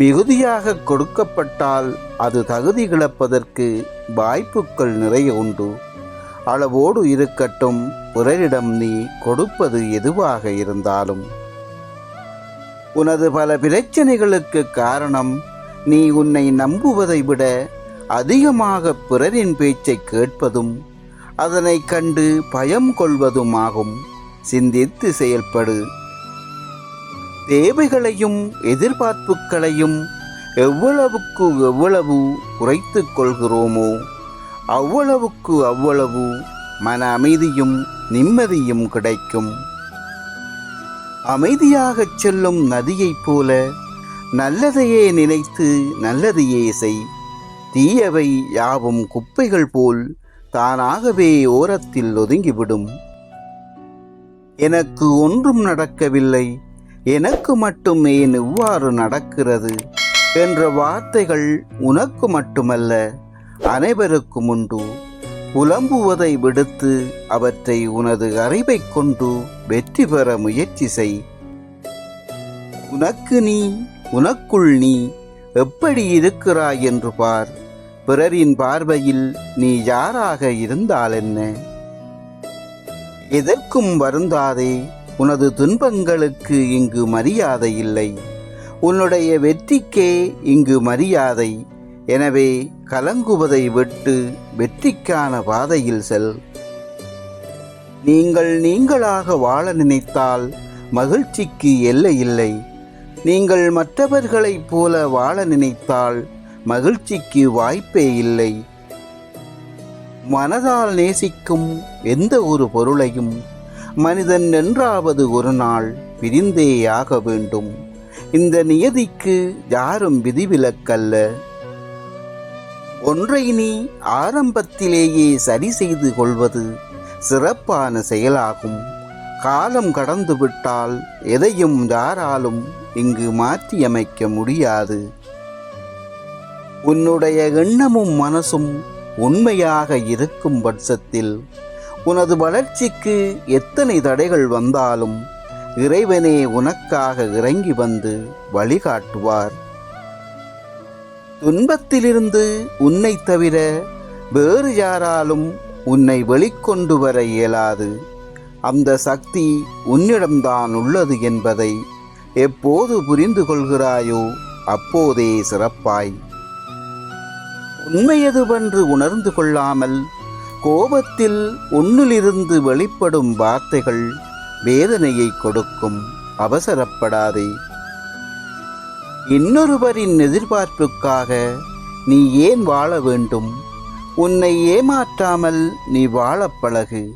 மிகுதியாக கொடுக்கப்பட்டால் அது தகுதி இழப்பதற்கு வாய்ப்புகள் நிறைய உண்டு. அளவோடு இருக்கட்டும் பிறரிடம் நீ கொடுப்பது எதுவாக இருந்தாலும். உனது பல பிரச்சனைகளுக்கு காரணம் நீ உன்னை நம்புவதை விட அதிகமாக பிறரின் பேச்சை கேட்பதும் அதனை கண்டு பயம் கொள்வதுமாகும். சிந்தித்து செயல்படு. தேவைகளையும் எதிர்பார்ப்புகளையும் எவ்வளவுக்கு எவ்வளவு குறைத்து கொள்கிறோமோ அவ்வளவுக்கு அவ்வளவு மன அமைதியும் நிம்மதியும் கிடைக்கும். அமைதியாகச் செல்லும் நதியைப் போல நல்லதையே நினைத்து நல்லதையே செய். தீயவை யாவும் குப்பைகள் போல் தானாகவே ஓரத்தில் ஒதுங்கிவிடும். எனக்கு ஒன்றும் நடக்கவில்லை. எனக்கு மட்டும் ஏன் இவ்வாறு நடக்கிறது? என்ற வார்த்தைகள் உனக்கு மட்டுமல்ல அனைவருக்கும் உண்டு. புலம்புவதை விடுத்து அவற்றை உனது அறிவைக் கொண்டு வெற்றி பெற முயற்சி செய். உனக்கு நீ உனக்குள் நீ எப்படி இருக்கிறாய் என்று பார். பிறரின் பார்வையில் நீ யாராக இருந்தால் என்ன? எதற்கும் வருந்தாதே உனது துன்பங்களுக்கு இங்கு மரியாதை இல்லை. உன்னுடைய வெற்றிக்கே இங்கு மரியாதை. எனவே கலங்குவதை விட்டு வெற்றிக்கான பாதையில் செல். நீங்கள் நீங்களாக வாழ நினைத்தால் மகிழ்ச்சிக்கு எல்லை இல்லை. நீங்கள் மற்றவர்களைப் போல வாழ நினைத்தால் மகிழ்ச்சிக்கு வாய்ப்பே இல்லை. மனதால் நேசிக்கும் எந்த ஒரு பொருளையும் மனிதன் என்றாவது ஒரு நாள் பிரிந்தேயாக வேண்டும். இந்த நியதிக்கு யாரும் விதிவிலக்கல்ல. ஒன்றை நீ ஆரம்பத்திலேயே சரி செய்து கொள்வது சிறப்பான செயலாகும். காலம் கடந்துவிட்டால் எதையும் யாராலும் இங்கு மாற்றியமைக்க முடியாது. உன்னுடைய எண்ணமும் மனசும் உண்மையாக இருக்கும் பட்சத்தில் உனது வளர்ச்சிக்கு எத்தனை தடைகள் வந்தாலும் இறைவனே உனக்காக இறங்கி வந்து வழிகாட்டுவார். துன்பத்திலிருந்து உன்னை தவிர வேறு யாராலும் உன்னை வெளிக்கொண்டு வர இயலாது. அந்த சக்தி உன்னிடம்தான் உள்ளது என்பதை எப்போது புரிந்து கொள்கிறாயோ அப்போதே சிறப்பாய். உண்மையதுவென்று உணர்ந்து கொள்ளாமல் கோபத்தில் உன்னிலிருந்து வெளிப்படும் வார்த்தைகள் வேதனையை கொடுக்கும் அவசரப்படாதே. இன்னொருவரின் எதிர்பார்ப்புக்காக நீ ஏன் வாழ வேண்டும்? உன்னை ஏமாற்றாமல் நீ வாழப் பழகு.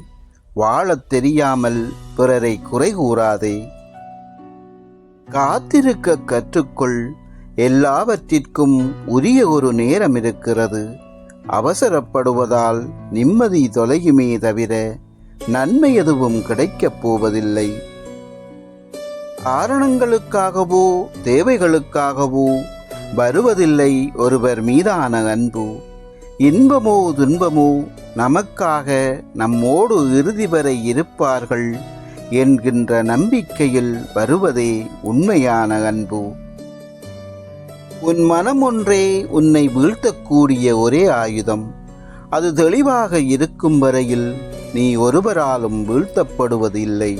வாழத் தெரியாமல் பிறரை குறை கூறாதே காத்திருக்க கற்றுக்கொள். எல்லாவற்றிற்கும் உரிய ஒரு நேரம் இருக்கிறது. அவசரப்படுவதால் நிம்மதி தொலையுமே தவிர நன்மை எதுவும் கிடைக்கப் போவதில்லை. காரணங்களுக்காகவோ தேவைகளுக்காகவோ வருவதில்லை ஒருவர் மீதான அன்பு. இன்பமோ துன்பமோ நமக்காக நம்மோடு இறுதி வரை இருப்பார்கள் என்கின்ற நம்பிக்கையில் வருவதே உண்மையான அன்பு. உன் மனம் ஒன்றே உன்னை வீழ்த்தக்கூடிய ஒரே ஆயுதம். அது தெளிவாக இருக்கும் வரையில் நீ ஒருவராலும் வீழ்த்தப்படுவதில்லை.